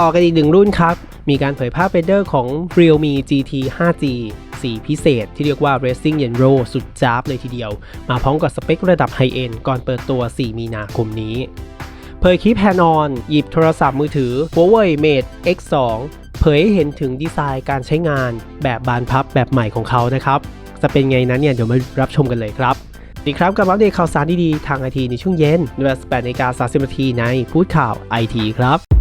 ต่อกันอีกหนึ่งรุ่นครับ มีการเผยภาพเรนเดอร์ของ Realme GT 5G สีพิเศษที่เรียกว่า Racing Yenro สุดจ้าบเลยทีเดียว มาพร้อมกับสเปคระดับไฮเอนก่อนเปิดตัว 4 มีนาคมนี้ เผยคลิปแฮนอน หยิบโทรศัพท์มือถือ Huawei Mate X2 เผยให้เห็นถึงดีไซน์การใช้งานแบบบานพับแบบใหม่ของเขานะครับ จะเป็นไงนั้นเนี่ยเดี๋ยวมารับชมกันเลยครับดีครับกับอัปเดตข่าวสารดีๆ ทางไอทีในช่วงเย็นเวลา18นาฬิกา30นาทีในพูดข่าวไอทีครับ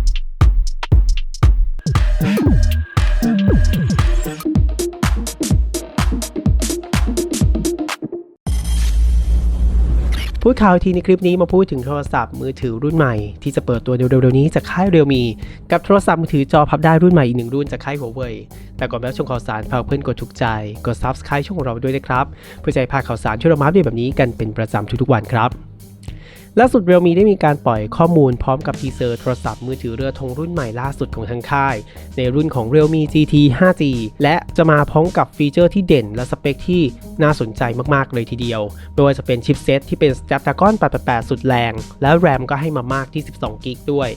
พูดข่าวทีในคลิปนี้มาพูดถึงโทรศัพท์มือถือรุ่นใหม่ที่จะเปิดตัวเร็วๆนี้จากค่ายเรียวมีกับโทรศัพท์มือถือจอพับได้รุ่นใหม่อีกหนึ่งรุ่นจากค่ายหัวเว่ยแต่ก่อนไปรับชมข่าวสารฝากเพื่อนกดถูกใจกด subscribe ช่องของเราด้วยนะครับเพื่อจะให้พาข่าวสารช่วยเรามาอัปเดตแบบนี้กันเป็นประจำทุกๆวันครับ ล่าสุดเรียวมีได้มีการปล่อยข้อมูลพร้อมกับทีเซอร์โทรศัพท์มือถือเรือธงรุ่นใหม่ล่าสุดของทางค่าย ในรุ่นของ Realme GT 5G และจะมาพร้อมกับฟีเจอร์ที่เด่นและสเปคที่น่าสนใจมากๆเลยทีเดียว ไม่ว่าจะเป็นชิปเซตที่เป็น Snapdragon 888 สุดแรง และ RAM ก็ให้มามากที่ 12กิกด้วย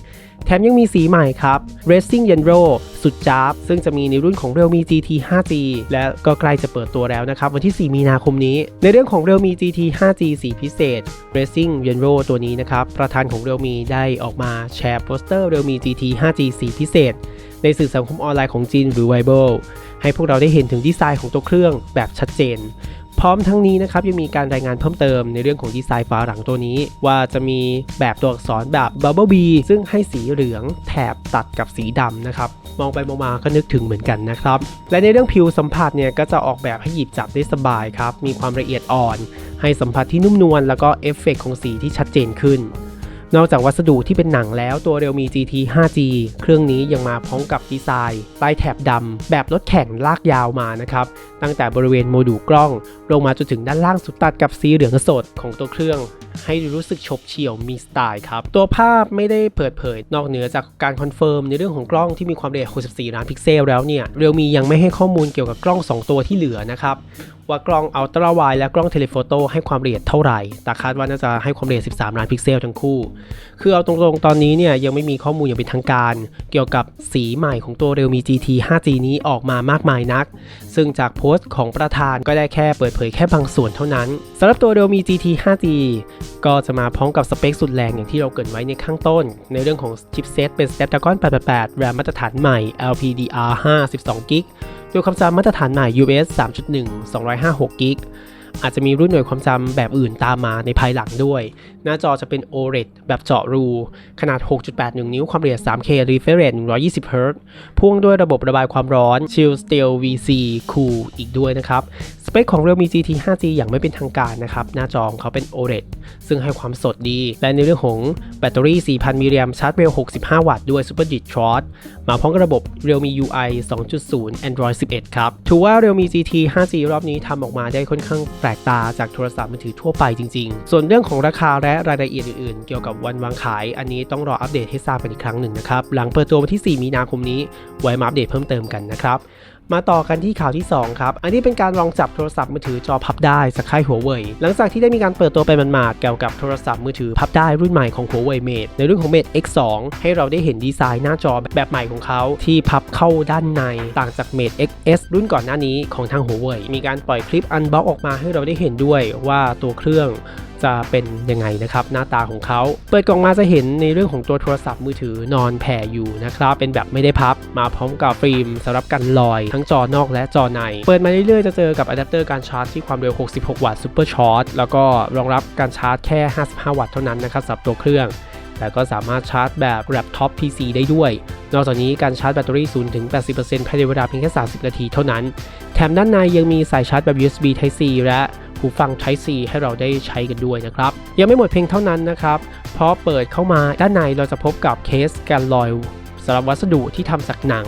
แถมยังมีสีใหม่ครับ Racing Yenro สุดจ้าบ ซึ่งจะมีในรุ่นของ Realme GT 5G และก็ใกล้จะเปิดตัวแล้วนะครับ วันที่ 4 มีนาคมนี้ ในเรื่องของ Realme GT 5G สีพิเศษ Racing Yenro ตัวนี้นะครับ ประธานของ Realme ได้ออกมาแชร์โปสเตอร์ Realme GT 5G สีพิเศษ ในสื่อสังคมออนไลน์ของจีนหรือ Weibo ให้พวกเราได้เห็นถึงดีไซน์ของตัวเครื่องแบบชัดเจน พร้อมทั้งนี้นะครับยังมีการรายงานเพิ่มเติมในเรื่องของดีไซน์ฝาหลังตัวนี้ ว่าจะมีแบบตัวอักษรแบบ Bubble B ซึ่งให้สีเหลืองแถบตัดกับสีดำนะครับมองไปมองมาก็นึกถึงเหมือนกันนะครับ และในเรื่องผิวสัมผัสเนี่ยก็จะออกแบบให้หยิบจับได้สบายครับมีความละเอียดอ่อน ให้สัมผัสที่นุ่มนวลแล้วก็เอฟเฟกต์ของสีที่ชัดเจนขึ้น นอกจากวัสดุที่เป็นหนังแล้วตัว Realme GT 5G เครื่องนี้ยังมาพร้อมกับดีไซน์ใต้แถบดำแบบรถแข่งลากยาวมานะครับ ตั้งแต่บริเวณโมดูลกล้อง ลงมาจนถึงด้านล่างสุดตัดกับสีเหลืองสดของตัวเครื่อง ให้รู้สึกฉบเฉี่ยวมีสไตล์ครับ ตัวภาพไม่ได้เปิดเผย นอกเหนือจากการคอนเฟิร์มในเรื่องของกล้องที่มีความละเอียด 64 ล้านพิกเซลแล้วเนี่ย Realme ยังไม่ให้ข้อมูลเกี่ยวกับกล้อง 2 ตัวที่เหลือนะครับ ว่ากล้องอัลตร้าไวและกล้องเทเลโฟโต้ให้ความละเอียดเท่าไหร่ แต่คาดว่าน่าจะให้ความละเอียด 13 ล้านพิกเซลทั้งคู่ คือเอาตรงๆ ตอนนี้เนี่ยยังไม่มีข้อมูลอย่างเป็นทางการ เกี่ยวกับสีใหม่ของตัว Realme GT 5G นี้ออกมามากมายนัก ซึ่งจากโพสต์ของประธานก็ได้แค่เปิดเผยแค่บางส่วนเท่านั้นสำหรับตัว Realme GT 5G ก็จะมาพร้อมกับสเปคสุดแรงอย่างที่เราเกรินไว้ในข้างต้น ในเรื่องของชิปเซตเป็น Snapdragon 888 RAM มาตรฐานใหม่ LPDR5 12 g b โดยความจำมาตรฐานใหม่ US 3.1 256 g b อาจจะมีรุ่นหน่วยความจำแบบอื่นตามมาในภายหลังด้วย หน้าจอจะเป็น OLED แบบเจาะรู ขนาด 6.81 นิ้ว ความละเอียด 3K refresh 120 Hz พ่วงด้วยระบบระบายความร้อน Chill Steel VC Cool อีกด้วยนะครับ เปคของ Realme GT 5G อย่างไม่เป็นทางการนะครับ หน้าจอของเขาเป็น OLED ซึ่งให้ความสดดี และในเรื่องของแบตเตอรี่ 4,000 มิลลิแอมชาร์จเร็ว 65 วัตต์ด้วย Super Jet Charge มาพร้อมกับระบบ Realme UI 2.0 Android 11 ครับ ถือว่า Realme GT 5G รอบนี้ทำออกมาได้ค่อนข้างแปลกตาจากโทรศัพท์มือถือทั่วไปจริง ๆ ส่วนเรื่องของราคาและรายละเอียดอื่นๆ เกี่ยวกับวันวางขาย อันนี้ต้องรออัปเดตให้ทราบกันอีกครั้งหนึ่งนะครับ หลังเปิดตัววันที่ 4 มีนาคมนี้ ไว้มาอัปเดตเพิ่มเติมกันนะครับ มาต่อกันที่ข่าวที่ 2 ครับ อันนี้เป็นการลองจับโทรศัพท์มือถือจอพับได้จากค่ายหัวเว่ยหลังจากที่ได้มีการเปิดตัวไปมันมาเกี่ยวกับโทรศัพท์มือถือพับได้รุ่นใหม่ของหัวเว่ยเมดในรุ่นของ Mate X2 ให้เราได้เห็นดีไซน์หน้าจอแบบใหม่ของเขาที่พับเข้าด้านในต่างจาก Mate XS รุ่นก่อนหน้านี้ของทางหัวเว่ยมีการปล่อยคลิปอันบ็อกออกมาให้เราได้เห็นด้วยว่าตัวเครื่อง จะเป็นยังไงนะครับหน้าตาของเขา เปิดกล่องมาจะเห็นในเรื่องของตัวโทรศัพท์มือถือนอนแผ่อยู่นะครับเป็นแบบไม่ได้พับมาพร้อมกับฟิล์มสำหรับกันลอย ทั้งจอนอกและจอใน เปิดมาเรื่อยๆจะเจอกับอะแดปเตอร์การชาร์จที่ความเร็ว 66 วัตต์ซูเปอร์ชาร์จแล้วก็รองรับการชาร์จแค่ 55 วัตต์เท่านั้นนะครับสำหรับตัวเครื่องแต่ก็สามารถชาร์จแบบแล็ปท็อป PC ได้ด้วย นอกจากนี้การชาร์จแบตเตอรี่ 0 ถึง 80%ภายในเวลาเพียงแค่ 30 นาทีเท่านั้น แถมด้านในยังมีสายชาร์จแบบ USB Type C และ หูฟัง Type C ให้เราได้ใช้กันด้วยนะครับ ยังไม่หมดเพียงเท่านั้นนะครับ เพราะเปิดเข้ามาด้านในเราจะพบกับเคสกันลอยสำหรับวัสดุที่ทำจากหนัง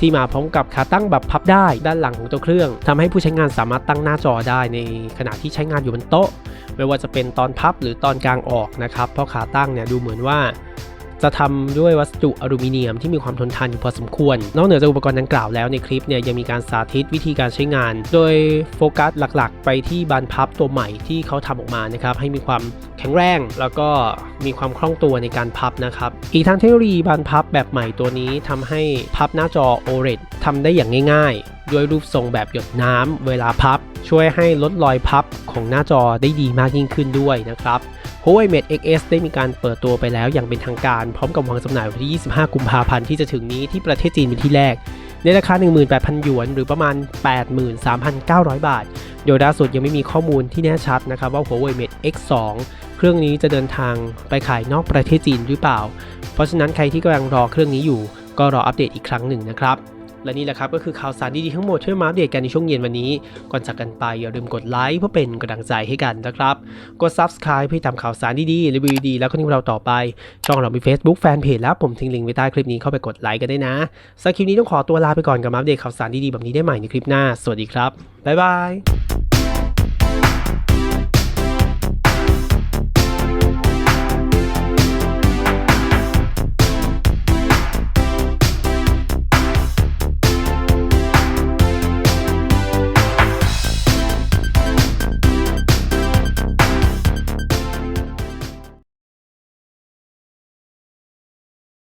ที่มาพร้อมกับขาตั้งแบบพับได้ด้านหลังของตัวเครื่องทำให้ผู้ใช้งานสามารถตั้งหน้าจอได้ในขณะที่ใช้งานอยู่บนโต๊ะ ไม่ว่าจะเป็นตอนพับหรือตอนกลางออกนะครับ เพราะขาตั้งเนี่ยดูเหมือนว่า จะทำด้วยวัสดุอลูมิเนียมที่มีความทนทานอยู่พอสมควร นอกเหนือจากอุปกรณ์ดังกล่าวแล้วในคลิปเนี่ยยังมีการสาธิตวิธีการใช้งาน โดยโฟกัสหลักๆ ไปที่บานพับตัวใหม่ที่เขาทำออกมานะครับให้มีความ แข็งแรงแล้วก็มีความคล่องตัวในการพับนะครับ อีกทั้งเทคโนโลยีบานพับแบบใหม่ตัวนี้ทำให้พับหน้าจอ OLED ทำได้อย่างง่ายๆ ด้วยรูปทรงแบบหยดน้ำเวลาพับ ช่วยให้ลดรอยพับของหน้าจอได้ดีมากยิ่งขึ้นด้วยนะครับ Huawei Mate XS ได้มีการเปิดตัวไปแล้วอย่างเป็นทางการ พร้อมกับวางจำหน่ายวันที่ 25 กุมภาพันธ์ที่จะถึงนี้ที่ประเทศจีนเป็นที่แรก ในราคา 18,000 หยวน หรือประมาณ 83,900 บาท โดยล่าสุดยังไม่มีข้อมูลที่แน่ชัดนะครับว่า Huawei Mate X2 เครื่องนี้จะเดินทางไปขายนอกประเทศจีนหรือเปล่า เพราะฉะนั้นใครที่กำลังรอเครื่องนี้อยู่ ก็รออัปเดตอีกครั้งหนึ่งนะครับ และนี่แหละครับก็คือข่าวสารดีๆทั้งหมดที่มาอัปเดตกันในช่วงเย็นวันนี้ ก่อนจากกันไปอย่าลืมกดไลค์เพื่อเป็นกำลังใจให้กันนะครับ กด Subscribe เพื่อตามข่าวสารดีๆรีวิวดีๆแล้วก็ที่เราต่อไป ช่องเรามี Facebook Fanpage แล้วผมทิ้งลิงก์ไว้ใต้คลิปนี้เข้าไปกดไลค์กันได้นะสำหรับคลิปนี้ต้องขอตัวลาไปก่อนกับมาอัปเดตข่าวสารดีๆแบบนี้ได้ใหม่ในคลิปหน้า สวัสดีครับบ๊ายบาย